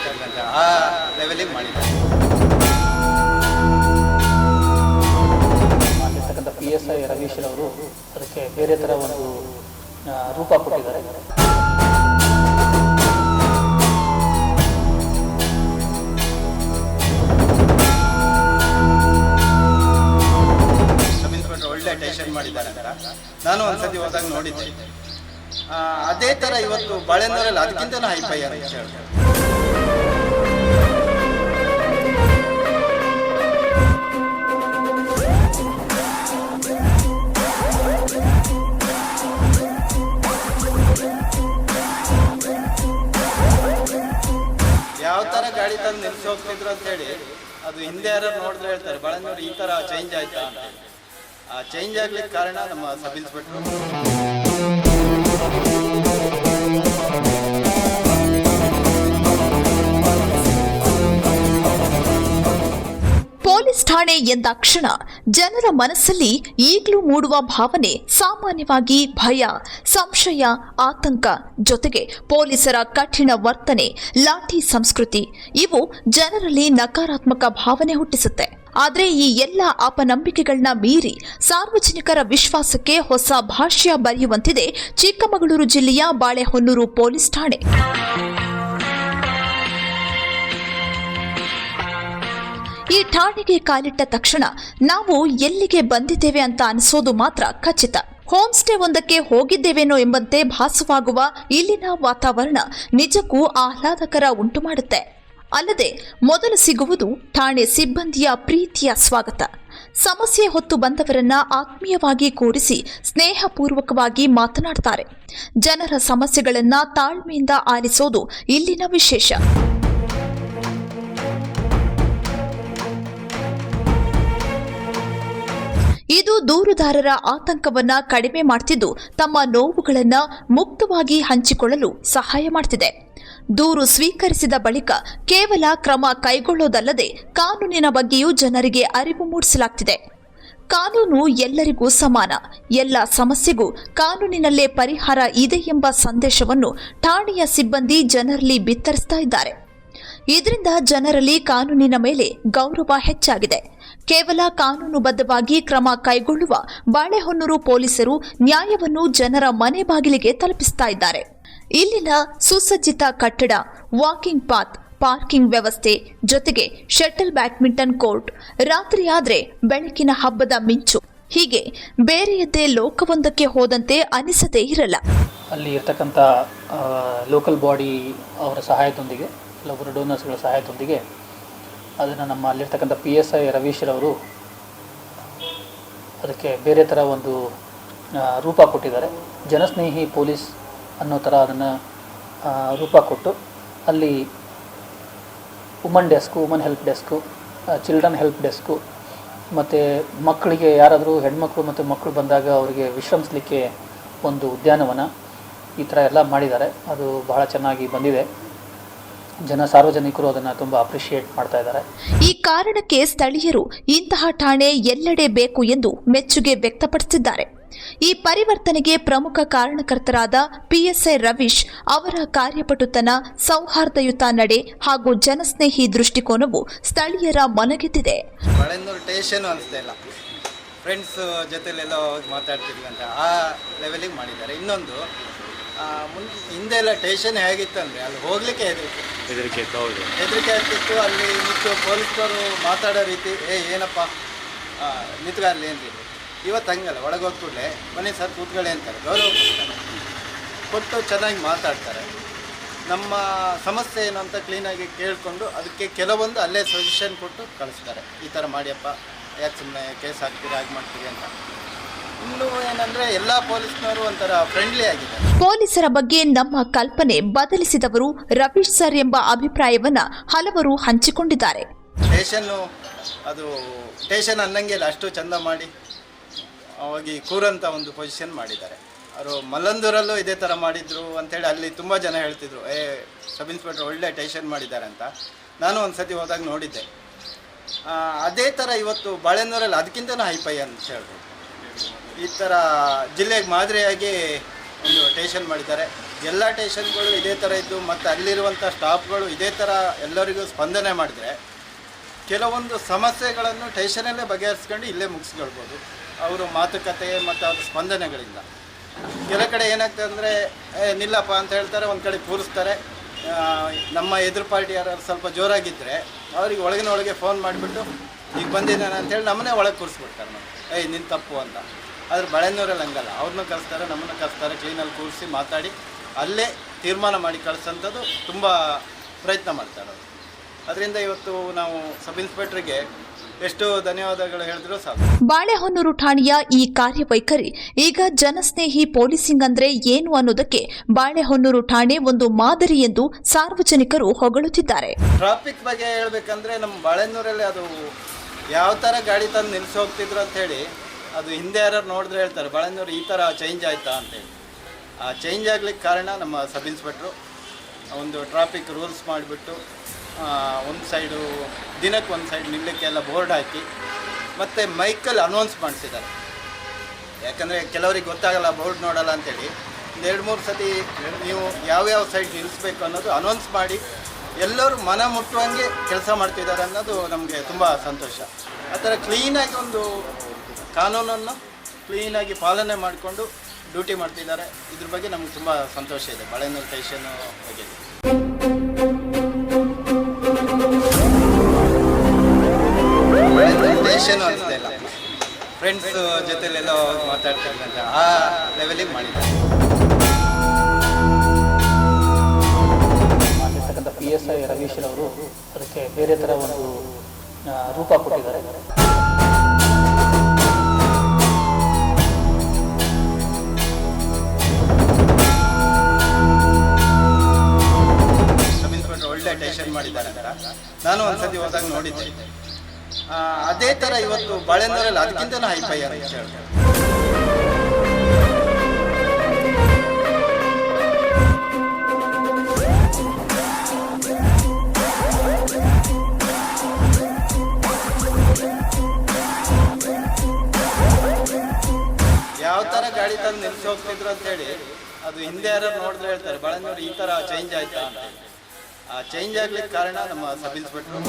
ಮಾತಾಡ್ತಿದ್ರಂತೆ ಆ ಲೆವೆಲಿಗೆ ಮಾಡಿದ್ದಾರೆ ಮಾಡಿರ್ತಕ್ಕಂಥ ಪಿ ಎಸ್ ಐ ರವೀಶ್ ಅವರು ಅದಕ್ಕೆ ಬೇರೆ ಥರ ಒಂದು ರೂಪ ಕೊಟ್ಟಿದ್ದಾರೆ. ಒಳ್ಳೆ ಟೆನ್ಷನ್ ಮಾಡಿದ್ದಾರೆ ಅಂತ. ನಾನು ಒಂದ್ಸತಿ ಹೋದಾಗ ನೋಡಿದ್ದೆ. ಅದೇ ತರ ಇವತ್ತು ಬಾಳೆಂದರಲ್ಲಿ ಅದಕ್ಕಿಂತಲೂ ಹೈಫೈ ಅಂತ ಹೇಳ್ತಾರೆ ತಂದು ನಿಲ್ಸಿ ಹೋಗ್ತಿದ್ರು ಅಂತ ಹೇಳಿ ಅದು ಹಿಂದೆ ಯಾರು ನೋಡಿದ್ರೆ ಹೇಳ್ತಾರೆ ಬಾಳೆಂದವ್ರು ಈ ತರ ಚೇಂಜ್ ಆಯ್ತಾ ಅಂತ. ಆ ಚೇಂಜ್ ಆಗ್ಲಿಕ್ಕೆ ಕಾರಣ ನಮ್ಮ ಸಬ್ ಇನ್ಸ್ಪೆಕ್ಟರ್ ಪೊಲೀಸ್ ಠಾಣೆ ಎಂದಾಕ್ಷಣ ಜನರ ಮನಸ್ಸಲ್ಲಿ ಈಗಲೂ ಮೂಡುವ ಭಾವನೆ, ಸಾಮಾನ್ಯವಾಗಿ ಭಯ, ಸಂಶಯ, ಆತಂಕ ಜೊತೆಗೆ ಪೊಲೀಸರ ಕಠಿಣ ವರ್ತನೆ, ಲಾಠಿ ಸಂಸ್ಕೃತಿ, ಇವು ಜನರಲ್ಲಿ ನಕಾರಾತ್ಮಕ ಭಾವನೆ ಹುಟ್ಟಿಸುತ್ತೆ. ಆದರೆ ಈ ಎಲ್ಲ ಅಪನಂಬಿಕೆಗಳನ್ನ ಮೀರಿ ಸಾರ್ವಜನಿಕರ ವಿಶ್ವಾಸಕ್ಕೆ ಹೊಸ ಭಾಷ್ಯ ಬರೆಯುವಂತಿದೆ ಚಿಕ್ಕಮಗಳೂರು ಜಿಲ್ಲೆಯ ಬಾಳೆಹೊನ್ನೂರು ಪೊಲೀಸ್ ಠಾಣೆ. ಈ ಠಾಣೆಗೆ ಕಾಲಿಟ್ಟ ತಕ್ಷಣ ನಾವು ಎಲ್ಲಿಗೆ ಬಂದಿದ್ದೇವೆ ಅಂತ ಅನಿಸೋದು ಮಾತ್ರ ಖಚಿತ. ಹೋಮ್ ಸ್ಟೇ ಒಂದಕ್ಕೆ ಹೋಗಿದ್ದೇವೇನೋ ಎಂಬಂತೆ ಭಾಸವಾಗುವ ಇಲ್ಲಿನ ವಾತಾವರಣ ನಿಜಕ್ಕೂ ಆಹ್ಲಾದಕರ ಉಂಟು ಮಾಡುತ್ತೆ. ಅಲ್ಲದೆ ಮೊದಲು ಸಿಗುವುದು ಠಾಣೆ ಸಿಬ್ಬಂದಿಯ ಪ್ರೀತಿಯ ಸ್ವಾಗತ. ಸಮಸ್ಯೆ ಹೊತ್ತು ಬಂದವರನ್ನ ಆತ್ಮೀಯವಾಗಿ ಕೂರಿಸಿ ಸ್ನೇಹಪೂರ್ವಕವಾಗಿ ಮಾತನಾಡ್ತಾರೆ. ಜನರ ಸಮಸ್ಯೆಗಳನ್ನ ತಾಳ್ಮೆಯಿಂದ ಆಲಿಸೋದು ಇಲ್ಲಿನ ವಿಶೇಷ. ಇದು ದೂರುದಾರರ ಆತಂಕವನ್ನ ಕಡಿಮೆ ಮಾಡ್ತಿದ್ದು ತಮ್ಮ ನೋವುಗಳನ್ನು ಮುಕ್ತವಾಗಿ ಹಂಚಿಕೊಳ್ಳಲು ಸಹಾಯ ಮಾಡ್ತಿದೆ. ದೂರು ಸ್ವೀಕರಿಸಿದ ಬಳಿಕ ಕೇವಲ ಕ್ರಮ ಕೈಗೊಳ್ಳೋದಲ್ಲದೆ ಕಾನೂನಿನ ಬಗ್ಗೆಯೂ ಜನರಿಗೆ ಅರಿವು ಮೂಡಿಸಲಾಗ್ತಿದೆ. ಕಾನೂನು ಎಲ್ಲರಿಗೂ ಸಮಾನ, ಎಲ್ಲ ಸಮಸ್ಯೆಗೂ ಕಾನೂನಿನಲ್ಲೇ ಪರಿಹಾರ ಇದೆ ಎಂಬ ಸಂದೇಶವನ್ನು ಠಾಣೆಯ ಸಿಬ್ಬಂದಿ ಜನರಲ್ಲಿ ಬಿತ್ತರಿಸ್ತಾ ಇದ್ದಾರೆ. ಇದರಿಂದ ಜನರಲ್ಲಿ ಕಾನೂನಿನ ಮೇಲೆ ಗೌರವ ಹೆಚ್ಚಾಗಿದೆ. ಕೇವಲ ಕಾನೂನುಬದ್ಧವಾಗಿ ಕ್ರಮ ಕೈಗೊಳ್ಳುವ ಬಾಳೆಹೊನ್ನೂರು ಪೊಲೀಸರು ನ್ಯಾಯವನ್ನು ಜನರ ಮನೆ ಬಾಗಿಲಿಗೆ ತಲುಪಿಸ್ತಾ ಇದ್ದಾರೆ. ಇಲ್ಲಿನ ಸುಸಜ್ಜಿತ ಕಟ್ಟಡ ವಾಕಿಂಗ್ ಪಾತ್ ಪಾರ್ಕಿಂಗ್ ವ್ಯವಸ್ಥೆ ಜೊತೆಗೆ ಶಟಲ್ ಬ್ಯಾಡ್ಮಿಂಟನ್ ಕೋರ್ಟ್ ರಾತ್ರಿಯಾದ್ರೆ ಬೆಳಕಿನ ಹಬ್ಬದ ಮಿಂಚು. ಹೀಗೆ ಬೇರೆಯದ್ದೇ ಲೋಕವೊಂದಕ್ಕೆ ಹೋದಂತೆ ಅನಿಸದೇ ಇರಲ್ಲ. ಅಲ್ಲಿ ಇರ್ತಕ್ಕಂಥ ಲೋಕಲ್ ಬಾಡಿ ಅವರ ಸಹಾಯದೊಂದಿಗೆ ಕೆಲವೊಬ್ಬರು ಡೋನರ್ಸ್ಗಳ ಸಹಾಯದೊಂದಿಗೆ ಅದನ್ನು ನಮ್ಮ ಅಲ್ಲಿರ್ತಕ್ಕಂಥ ಪಿ ಎಸ್ ಐ ರವೀಶ್ರವರು ಅದಕ್ಕೆ ಬೇರೆ ಥರ ಒಂದು ರೂಪ ಕೊಟ್ಟಿದ್ದಾರೆ. ಜನಸ್ನೇಹಿ ಪೊಲೀಸ್ ಅನ್ನೋ ಥರ ಅದನ್ನು ರೂಪ ಕೊಟ್ಟು ಅಲ್ಲಿ woman desk, woman help desk children help desk ಮತ್ತು ಮಕ್ಕಳಿಗೆ ಯಾರಾದರೂ ಹೆಣ್ಮಕ್ಳು ಮತ್ತು ಮಕ್ಕಳು ಬಂದಾಗ ಅವರಿಗೆ ವಿಶ್ರಮಿಸಲಿಕ್ಕೆ ಒಂದು ಉದ್ಯಾನವನ ಈ ಥರ ಎಲ್ಲ ಮಾಡಿದ್ದಾರೆ. ಅದು ಬಹಳ ಚೆನ್ನಾಗಿ ಬಂದಿದೆ. ಜನ ಸಾರ್ವಜನಿಕರು ಅದನ್ನು ತುಂಬಾ ಅಪ್ರಿಷಿಯೇಟ್ ಮಾಡ್ತಾ ಇದ್ದಾರೆ. ಈ ಕಾರಣಕ್ಕೆ ಸ್ಥಳೀಯರು ಇಂತಹ ಠಾಣೆ ಎಲ್ಲೆಡೆ ಬೇಕು ಎಂದು ಮೆಚ್ಚುಗೆ ವ್ಯಕ್ತಪಡಿಸಿದ್ದಾರೆ. ಈ ಪರಿವರ್ತನೆಗೆ ಪ್ರಮುಖ ಕಾರಣಕರ್ತರಾದ ಪಿಎಸ್ಐ ರವೀಶ್ ಅವರ ಕಾರ್ಯಪಟುತನ ಸೌಹಾರ್ದಯುತ ನಡೆ ಹಾಗೂ ಜನಸ್ನೇಹಿ ದೃಷ್ಟಿಕೋನವು ಸ್ಥಳೀಯರ ಮನಗೆದ್ದಿದೆ. ಬಾಳೆಂದೂರು ಟೇಷನ್ ಅನಿಸ್ತಾ ಇಲ್ಲ ಫ್ರೆಂಡ್ಸ್ ಜೊತೆಲೆಲ್ಲ ಹೋಗಿ ಅಂತ ಆ ಲೆವೆಲಿಗೆ ಮಾಡಿದ್ದಾರೆ. ಇನ್ನೊಂದು ಮುಂದೆ ಹಿಂದೆ ಎಲ್ಲ ಟೇಷನ್ ಹೇಗಿತ್ತಂದರೆ ಅಲ್ಲಿ ಹೋಗ್ಲಿಕ್ಕೆ ಹೆದರಿಕೆ. ಹೆದರಿಕೆ ಇತ್ತು ಹೌದು. ಹೆದರಿಕೆ ಆಗ್ತಿತ್ತು ಅಲ್ಲಿ ನಿಂತು ಪೊಲೀಸರು ಮಾತಾಡೋ ರೀತಿ ಏ ಏನಪ್ಪ? ನಿಂತ್ಕೊಳ್ಳಿ ಅಂತಿದ್ರು ಇವತ್ತು ಹಂಗಲ್ಲ ಒಳಗೆ ಹೋದ ಕೂಡಲೇ ಮನೆ ಸರ್ ಕೂತ್ಕೊಳ್ಳಿ ಅಂತಾರೆ. ಗೌರವ ಕೊಡ್ತಾರೆ. ಕೊಟ್ಟು ಚೆನ್ನಾಗಿ ಮಾತಾಡ್ತಾರೆ. ನಮ್ಮ ಸಮಸ್ಯೆ ಏನು ಅಂತ ಕ್ಲೀನಾಗಿ ಕೇಳಿಕೊಂಡು ಅದಕ್ಕೆ ಕೆಲವೊಂದು ಅಲ್ಲೇ ಸಜೆಷನ್ ಕೊಟ್ಟು ಕಳಿಸ್ತಾರೆ. ಈ ಥರ ಮಾಡಿಯಪ್ಪ ಯಾಕೆ ಸುಮ್ಮನೆ ಕೇಸ್ ಹಾಕ್ತೀರಿ ಹಾಗೆ ಮಾಡ್ತೀರಿ ಅಂತ. ಇನ್ನು ಏನಂದ್ರೆ ಎಲ್ಲ ಪೊಲೀಸ್ನವರು ಒಂಥರ ಫ್ರೆಂಡ್ಲಿ ಆಗಿದ್ದಾರೆ ಪೊಲೀಸರ ಬಗ್ಗೆ ನಮ್ಮ ಕಲ್ಪನೆ ಬದಲಿಸಿದವರು ರವೀಶ್ ಸರ್ ಎಂಬ ಅಭಿಪ್ರಾಯವನ್ನ ಹಲವರು ಹಂಚಿಕೊಂಡಿದ್ದಾರೆ. ಸ್ಟೇಷನ್ನು ಅದು ಸ್ಟೇಷನ್ ಅನ್ನಂಗೆ ಇಲ್ಲ ಅಷ್ಟು ಚಂದ ಮಾಡಿ ಹೋಗಿ ಕೂರಂತ ಒಂದು ಪೊಸಿಷನ್ ಮಾಡಿದ್ದಾರೆ. ಅವರು ಮಲ್ಲಂದೂರಲ್ಲೂ ಇದೇ ಥರ ಮಾಡಿದ್ರು ಅಂತೇಳಿ ಅಲ್ಲಿ ತುಂಬ ಜನ ಹೇಳ್ತಿದ್ರು ಏ ಸಬ್ ಇನ್ಸ್ಪೆಕ್ಟರ್ ಒಳ್ಳೆ ಟೇಷನ್ ಮಾಡಿದ್ದಾರೆ ಅಂತ. ನಾನು ಒಂದು ಸತಿ ಹೋದಾಗ ನೋಡಿದ್ದೆ. ಆ, ಅದೇ ಥರ ಇವತ್ತು ಬಾಳೆನೂರಲ್ಲಿ ಅದಕ್ಕಿಂತನೂ ಹೈಪೈ ಅಂತ ಹೇಳ್ಬೋದು. ಈ ಥರ ಜಿಲ್ಲೆಗೆ ಮಾದರಿಯಾಗಿ ಒಂದು ಟೇಷನ್ ಮಾಡಿದ್ದಾರೆ. ಎಲ್ಲ ಟೇಷನ್ಗಳು ಇದೇ ಥರ ಇದ್ದು ಮತ್ತು ಅಲ್ಲಿರುವಂಥ ಸ್ಟಾಫ್ಗಳು ಇದೇ ಥರ ಎಲ್ಲರಿಗೂ ಸ್ಪಂದನೆ ಮಾಡಿದರೆ ಕೆಲವೊಂದು ಸಮಸ್ಯೆಗಳನ್ನು ಟೇಷನಲ್ಲೇ ಬಗೆಹರಿಸ್ಕೊಂಡು ಇಲ್ಲೇ ಮುಗಿಸ್ಕೊಳ್ಬೋದು. ಅವರು ಮಾತುಕತೆ ಮತ್ತು ಅವ್ರ ಸ್ಪಂದನೆಗಳಿಂದ. ಕೆಲ ಕಡೆ ಏನಾಗ್ತದೆ ಅಂದರೆ ನಿಲ್ಲಪ್ಪ ಅಂತ ಹೇಳ್ತಾರೆ, ಒಂದು ಕಡೆ ಕೂರಿಸ್ತಾರೆ. ನಮ್ಮ ಎದುರು ಪಾರ್ಟಿ ಯಾರು ಸ್ವಲ್ಪ ಜೋರಾಗಿದ್ದರೆ ಅವ್ರಿಗೆ ಒಳಗಿನ ಒಳಗೆ ಫೋನ್ ಮಾಡಿಬಿಟ್ಟು, ಈಗ ಬಂದಿದ್ದಾನೆ ಅಂತೇಳಿ ನಮ್ಮನ್ನೇ ಒಳಗೆ ಕೂರಿಸ್ಬಿಡ್ತಾರೆ ನಾವು ಏಯ್ ನಿನ್ನ ತಪ್ಪು ಅಂತ. ಆದ್ರೆ ಬಳೆನೂರಲ್ಲಿ ಹಂಗಲ್ಲ. ಅವ್ರನ್ನೂ ಕಲಿಸ್ತಾರೆ ನಮ್ಮನ್ನು ಕರೆಸ್ತಾರೆ ಕ್ಲೀನಲ್ಲಿ ಕೂರಿಸಿ ಮಾತಾಡಿ ಅಲ್ಲೇ ತೀರ್ಮಾನ ಮಾಡಿ ಕಳಿಸೋಂಥದ್ದು ತುಂಬ ಪ್ರಯತ್ನ ಮಾಡ್ತಾರೆ ಅವರು. ಅದರಿಂದ ಇವತ್ತು ನಾವು ಸಬ್ ಇನ್ಸ್ಪೆಕ್ಟ್ರಿಗೆ ಎಷ್ಟು ಧನ್ಯವಾದಗಳು ಹೇಳಿದ್ರು ಸಾಕು. ಬಾಳೆಹೊನ್ನೂರು ಠಾಣೆಯ ಈ ಕಾರ್ಯವೈಖರಿ ಈಗ ಜನಸ್ನೇಹಿ ಪೊಲೀಸಿಂಗ್ ಅಂದ್ರೆ ಏನು ಅನ್ನೋದಕ್ಕೆ ಬಾಳೆಹೊನ್ನೂರು ಠಾಣೆ ಒಂದು ಮಾದರಿ ಎಂದು ಸಾರ್ವಜನಿಕರು ಹೊಗಳುತ್ತಿದ್ದಾರೆ. ಟ್ರಾಫಿಕ್ ಬಗ್ಗೆ ಹೇಳ್ಬೇಕಂದ್ರೆ ನಮ್ಮ ಬಾಳೆಹೊನ್ನೂರಲ್ಲಿ ಅದು ಯಾವ ತರ ಗಾಡಿ ತಂದು ನಿಲ್ಸೋಗ್ತಿದ್ರು ಅಂತ ಹೇಳಿ ಅದು ಹಿಂದೆ ಯಾರು ನೋಡಿದ್ರೆ ಹೇಳ್ತಾರೆ ಬಾಳೆನ್ನೂರು ಈ ಥರ ಚೇಂಜ್ ಆಯ್ತಾ? ಅಂತೇಳಿ ಆ ಚೇಂಜ್ ಆಗ್ಲಿಕ್ಕೆ ಕಾರಣ ನಮ್ಮ ಸಬ್ ಇನ್ಸ್ಪೆಕ್ಟ್ರು ಒಂದು ಟ್ರಾಫಿಕ್ ರೂಲ್ಸ್ ಮಾಡಿಬಿಟ್ಟು ಒಂದು ಸೈಡು ದಿನಕ್ಕೆ ಒಂದು ಸೈಡ್ ನಿಲ್ಲಕ್ಕೆಲ್ಲ ಬೋರ್ಡ್ ಹಾಕಿ, ಮತ್ತು ಮೈಕಲ್ಲಿ ಅನೌನ್ಸ್ ಮಾಡಿಸಿದ್ದಾರೆ. ಯಾಕಂದರೆ ಕೆಲವರಿಗೆ ಗೊತ್ತಾಗಲ್ಲ, ಬೋರ್ಡ್ ನೋಡಲ್ಲ ಅಂತೇಳಿ ಒಂದು ಎರಡು ಮೂರು ಸತಿ ನೀವು ಯಾವ್ಯಾವ ಸೈಡ್ ನಿಲ್ಲಿಸ್ಬೇಕು ಅನ್ನೋದು ಅನೌನ್ಸ್ ಮಾಡಿ ಎಲ್ಲರೂ ಮನ ಮುಟ್ಟುವಂಗೆ ಕೆಲಸ ಮಾಡ್ತಿದ್ದಾರೆ ಅನ್ನೋದು ನಮಗೆ ತುಂಬ ಸಂತೋಷ. ಆ ಥರ ಕ್ಲೀನಾಗಿ ಒಂದು ಕಾನೂನನ್ನು ಕ್ಲೀನಾಗಿ ಪಾಲನೆ ಮಾಡಿಕೊಂಡು ಡ್ಯೂಟಿ ಮಾಡ್ತಿದ್ದಾರೆ. ಇದ್ರ ಬಗ್ಗೆ ನಮ್ಗೆ ತುಂಬ ಸಂತೋಷ ಇದೆ. ಬಳೆನೂರು ಸ್ಟೇಷನ್ ಬಗ್ಗೆ. ಸ್ಟೇಷನ್ ಅನಿಸ್ತಾ ಇಲ್ಲ ಫ್ರೆಂಡ್ಸ್ ಜೊತೆಲೆಲ್ಲ ಮಾತಾಡ್ತಾರೆ ಆ ಲೆವೆಲಿಗೆ ಮಾಡಿದ್ದಾರೆ. ಎಸ್ ಅವರು ಅದಕ್ಕೆ ಬೇರೆ ಥರ ಒಂದು ರೂಪ ಕೊಟ್ಟಿದ್ದಾರೆ. ಮಾಡಿದ್ದಾರೆ ನಾನು ಒಂದ್ಸತಿ ಹೋದಾಗ ನೋಡಿದ್ದೆ. ಅದೇ ಥರ ಇವತ್ತು ಬಾಳೆನೂರಲ್ಲಿ ಅದಕ್ಕಿಂತಲೂ ಹೈಫೈ ಅಂತ ಹೇಳ್ತಾರೆ ನಿಲ್ಸಿ ಹೋಗ್ತಿದ್ರು ಅಂತೇಳಿ ಅದು ಹಿಂದೆ ಯಾರು ನೋಡಿದ್ರೆ ಹೇಳ್ತಾರೆ ಬಾಳೆನೂರು ಈ ತರ ಚೇಂಜ್ ಆಯ್ತಾ ಅಂತ. ಆ ಚೇಂಜ್ ಆಗ್ಲಿಕ್ಕೆ ಕಾರಣ ನಮ್ಮ ಸಬ್ ಇನ್ಸ್ಪೆಕ್ಟ್ರು